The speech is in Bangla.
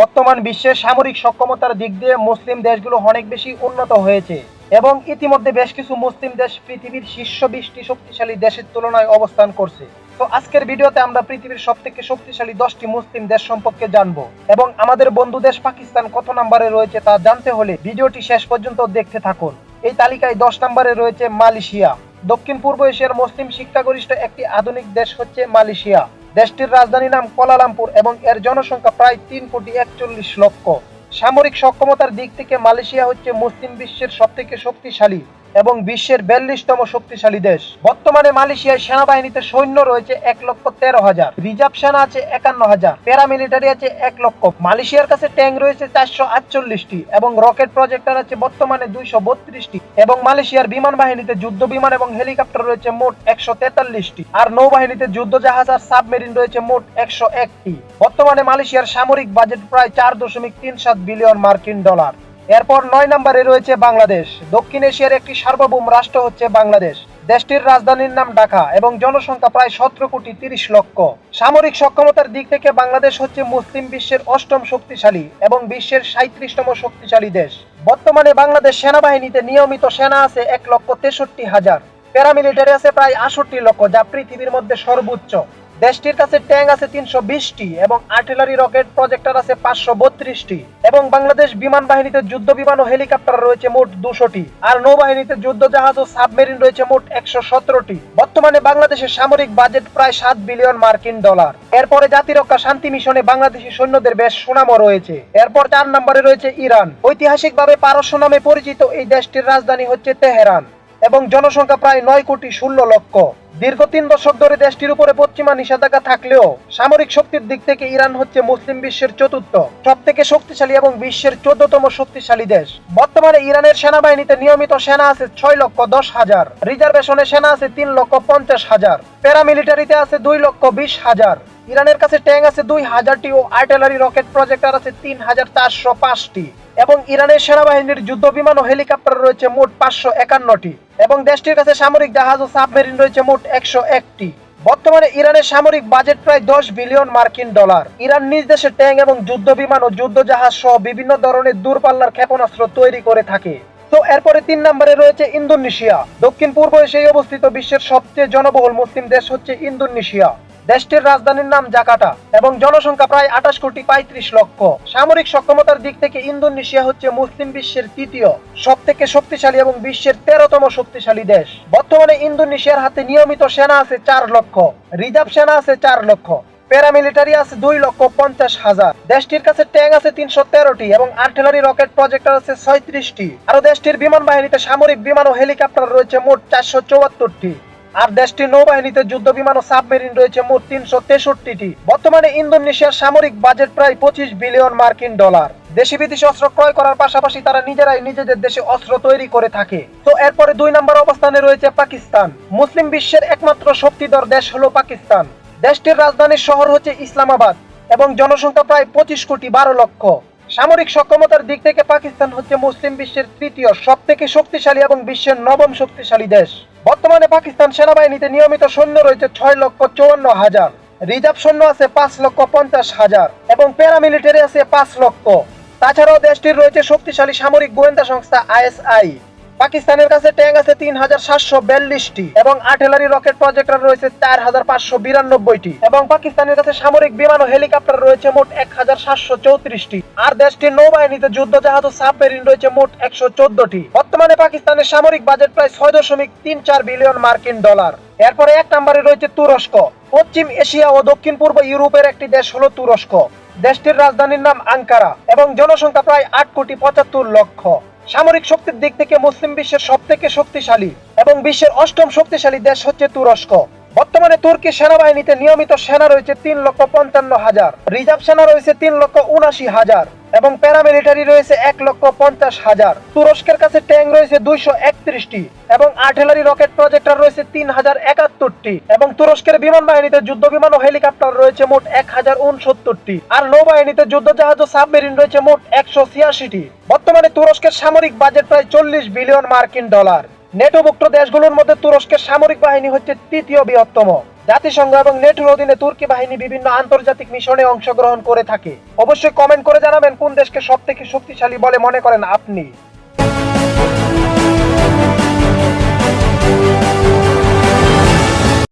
বর্তমান বিশ্বের সামরিক সক্ষমতার দিক দিয়ে মুসলিম দেশগুলো অনেক বেশি উন্নত হয়েছে এবং ইতিমধ্যে বেশ কিছু মুসলিম দেশ পৃথিবীর শীর্ষ বিশটি শক্তিশালী দেশের তুলনায় অবস্থান করছে। তো আজকের ভিডিওতে আমরা পৃথিবীর সব থেকে শক্তিশালী দশটি মুসলিম দেশ সম্পর্কে জানব এবং আমাদের বন্ধু দেশ পাকিস্তান কত নম্বরে রয়েছে তা জানতে হলে ভিডিওটি শেষ পর্যন্ত দেখতে থাকুন। এই তালিকায় দশ নম্বরে রয়েছে মালয়েশিয়া। দক্ষিণ পূর্ব এশিয়ার মুসলিম শিক্ষাগরিষ্ঠ একটি আধুনিক দেশ হচ্ছে মালয়েশিয়া। দেশটির রাজধানী নাম কোলালামপুর এবং এর জনসংখ্যা প্রায় তিন কোটি একচল্লিশ লক্ষ। সামরিক সক্ষমতার দিক থেকে মালয়েশিয়া হচ্ছে মুসলিম বিশ্বের সবথেকে শক্তিশালী। এবং বিশ্বের বিয়াল্লিশতম শক্তিশালী দেশ। বর্তমানে মালয়েশিয়ায় সেনাবাহিনীতে সৈন্য রয়েছে এক লক্ষ তেরো হাজার। রিজার্ভ সেনা আছে একান্ন হাজার। প্যারামিলিটারি আছে এক লক্ষ। মালয়েশিয়ার কাছে ট্যাঙ্ক রয়েছে চারশো আটচল্লিশটি এবং রকেট প্রজেক্টর আছে বর্তমানে দুইশো বত্রিশটি এবং মালয়েশিয়ার বিমান বাহিনীতে যুদ্ধ বিমান এবং হেলিকপ্টার রয়েছে মোট একশো তেতাল্লিশটি। আর নৌবাহিনীতে যুদ্ধ জাহাজ আর সাবমেরিন রয়েছে মোট একশো একটি। বর্তমানে মালয়েশিয়ার সামরিক বাজেট প্রায় চার দশমিক তিন সাত বিলিয়ন মার্কিন ডলার। এরপর নয় নম্বরে রয়েছে বাংলাদেশ। দক্ষিণ এশিয়ার একটি সার্বভৌম রাষ্ট্র হচ্ছে বাংলাদেশ। দেশটির রাজধানীর নাম ঢাকা এবং জনসংখ্যা প্রায় সতেরো কোটি তিরিশ লক্ষ। সামরিক সক্ষমতার দিক থেকে বাংলাদেশ হচ্ছে মুসলিম বিশ্বের অষ্টম শক্তিশালী এবং বিশ্বের সাঁত্রিশতম শক্তিশালী দেশ। বর্তমানে বাংলাদেশ সেনাবাহিনীতে নিয়মিত সেনা আছে এক লক্ষ তেষট্টি হাজার। প্যারামিলিটারি আছে প্রায় আষট্টি লক্ষ, যা পৃথিবীর মধ্যে সর্বোচ্চ। দেশটির কাছে ট্যাঙ্ক আছে তিনশো বিশটি এবং আর্টিলারি রকেট প্রজেক্টর আছে পাঁচশো বত্রিশটি এবং বাংলাদেশ বিমান বাহিনীতে যুদ্ধ বিমান ও হেলিকপ্টার রয়েছে মোট দুশোটি। আর নৌবাহিনীতে যুদ্ধ জাহাজ ও সাবমেরিন রয়েছে মোট একশো সতেরোটি। বর্তমানে বাংলাদেশের সামরিক বাজেট প্রায় সাত বিলিয়ন মার্কিন ডলার। এরপরে জাতিরক্ষা শান্তি মিশনে বাংলাদেশি সৈন্যদের বেশ সুনামও রয়েছে। এরপর চার নম্বরে রয়েছে ইরান। ঐতিহাসিকভাবে পারস্য নামে পরিচিত এই দেশটির রাজধানী হচ্ছে তেহরান। এবং জনসংখ্যা প্রায় নয় কোটি ষোলো লক্ষ। দীর্ঘ তিন দশক ধরে দেশটির উপরে পশ্চিমা নিষেধাজ্ঞা থাকলেও সামরিক শক্তির দিক থেকে ইরান হচ্ছে মুসলিম বিশ্বের চতুর্থ সব থেকে শক্তিশালী এবং বিশ্বের চোদ্দতম শক্তিশালী দেশ। বর্তমানে ইরানের সেনাবাহিনীতে নিয়মিত সেনা আছে ছয় লক্ষ দশ হাজার, রিজার্ভেশনে সেনা আছে তিন লক্ষ পঞ্চাশ হাজার, প্যারামিলিটারিতে আছে দুই লক্ষ বিশ হাজার। ইরানের কাছে ট্যাঙ্ক আছে দুই হাজারটি ও আর্টিলারি রকেট প্রজেক্টর আছে তিন হাজার চারশো পাঁচটি। এবং ইরানের সেনাবাহিনীর যুদ্ধ বিমান ও হেলিকপ্টার রয়েছে মোট পাঁচশো একান্নটি। এবং দেশটির কাছে সামরিক জাহাজ ও সাবমেরিন রয়েছে মোট একশো একটি। বর্তমানে ইরানের সামরিক বাজেট প্রায় দশ বিলিয়ন মার্কিন ডলার। ইরান নিজ দেশে ট্যাঙ্ক এবং যুদ্ধ বিমান ও যুদ্ধ জাহাজ সহ বিভিন্ন ধরনের দূরপাল্লার ক্ষেপণাস্ত্র তৈরি করে থাকে। তো এরপরে তিন নম্বরে রয়েছে ইন্দোনেশিয়া। দক্ষিণ পূর্ব এশিয়ায় অবস্থিত বিশ্বের সবচেয়ে জনবহুল মুসলিম দেশ হচ্ছে ইন্দোনেশিয়া। দেশটির রাজধানীর নাম জাকাটা এবং জনসংখ্যা প্রায় আঠাশ কোটি পঁয়ত্রিশ লক্ষ। সামরিক সক্ষমতার দিক থেকে ইন্দোনেশিয়া হচ্ছে মুসলিম বিশ্বের তৃতীয় সব থেকে শক্তিশালী এবং বিশ্বের তেরোতম শক্তিশালী দেশ। বর্তমানে ইন্দোনেশিয়ার হাতে নিয়মিত সেনা আছে চার লক্ষ, রিজার্ভ সেনা আছে চার লক্ষ, প্যারামিলিটারি আছে দুই লক্ষ পঞ্চাশ হাজার। দেশটির কাছে ট্যাঙ্ক আছে তিনশো তেরোটি এবং আর্টিলারি রকেট প্রজেক্টর আছে ছয়ত্রিশটি। আরও দেশটির বিমান বাহিনীতে সামরিক বিমান ও হেলিকপ্টার রয়েছে মোট চারশো চুয়াত্তরটি। আর দেশটির নৌবাহিনীতে যুদ্ধ বিমান ও সাবমেরিন রয়েছে মোট তিনশো তেষট্টিটি। বর্তমানে ইন্দোনেশিয়ার সামরিক বাজেট প্রায় পঁচিশ বিলিয়ন মার্কিন ডলার। দেশি বিদেশি অস্ত্র ক্রয় করার পাশাপাশি তারা নিজেরাই নিজেদের দেশে অস্ত্র তৈরি করে থাকে। তো এরপরে দুই নম্বর অবস্থানে রয়েছে পাকিস্তান। মুসলিম বিশ্বের একমাত্র শক্তিধর দেশ হলো পাকিস্তান। দেশটির রাজধানীর শহর হচ্ছে ইসলামাবাদ এবং জনসংখ্যা প্রায় পঁচিশ কোটি বারো লক্ষ। সামরিক সক্ষমতার দিক থেকে পাকিস্তান হচ্ছে মুসলিম বিশ্বের তৃতীয় সব থেকে শক্তিশালী এবং বিশ্বের নবম শক্তিশালী দেশ। বর্তমানে পাকিস্তান সেনাবাহিনীতে নিয়মিত সৈন্য রয়েছে ছয় লক্ষ চুয়ান্ন হাজার। রিজার্ভ সৈন্য আছে পাঁচ লক্ষ পঞ্চাশ হাজার এবং প্যারামিলিটারি আছে পাঁচ লক্ষ। তাছাড়াও দেশটির রয়েছে শক্তিশালী সামরিক গোয়েন্দা সংস্থা আইএসআই। পাকিস্তানের কাছে ট্যাঙ্ক আছে তিন হাজার সাতশো বিয়াল্লিশটি এবং আর্টিলারি রকেট প্রজেক্টর রয়েছে চার হাজার পাঁচশো বিরানব্বইটি এবং পাকিস্তানের কাছে সামরিক বিমান ও হেলিকপ্টার রয়েছে মোট এক হাজার সাতশো চৌত্রিশটি। আর দেশটির নৌবাহিনীতে যুদ্ধ জাহাজ ও সাবমেরিন রয়েছে মোট একশো চোদ্দটি। বর্তমানে পাকিস্তানের সামরিক বাজেট প্রায় ছয় দশমিক তিন চার বিলিয়ন মার্কিন ডলার। এরপরে এক নম্বরে রয়েছে তুরস্ক। পশ্চিম এশিয়া ও দক্ষিণ পূর্ব ইউরোপের একটি দেশ হলো তুরস্ক। দেশটির রাজধানীর নাম আঙ্কারা এবং জনসংখ্যা প্রায় আট কোটি পঁচাত্তর লক্ষ। সামরিক শক্তির দিক থেকে মুসলিম বিশ্বের সব থেকে শক্তিশালী এবং বিশ্বের অষ্টম শক্তিশালী দেশ হচ্ছে তুরস্ক। বর্তমানে তুর্কি সেনাবাহিনীতে নিয়মিত সেনা রয়েছে তিন লক্ষ পঞ্চান্ন হাজার, রিজার্ভ সেনা রয়েছে তিন লক্ষ উনাশি হাজার। এবং প্যারামিলিটারি রয়েছে এক লক্ষ পঞ্চাশ হাজার। তুরস্কের কাছে ট্যাঙ্ক রয়েছে দুইশো একত্রিশটি এবং আর্টিলারি রকেট প্রজেক্টর রয়েছে তিন হাজার একাত্তরটি এবং তুরস্কের বিমান বাহিনীতে যুদ্ধ বিমান ও হেলিকপ্টার রয়েছে মোট এক হাজার উনসত্তরটি আর নৌবাহিনীতে যুদ্ধ জাহাজ ও সাবমেরিন রয়েছে মোট একশো ছিয়াশিটি। বর্তমানে তুরস্কের সামরিক বাজেট প্রায় চল্লিশ বিলিয়ন মার্কিন ডলার। নেটোভুক্ত দেশগুলোর মধ্যে তুরস্কের সামরিক বাহিনী হচ্ছে তৃতীয় বৃহত্তম। জাতিসংঘ এবং নেটোর অধীনে তুর্কি বাহিনী বিভিন্ন আন্তর্জাতিক মিশনে অংশগ্রহণ করে থাকে। অবশ্যই কমেন্ট করে জানাবেন কোন দেশকে সব থেকে শক্তিশালী বলে মনে করেন আপনি।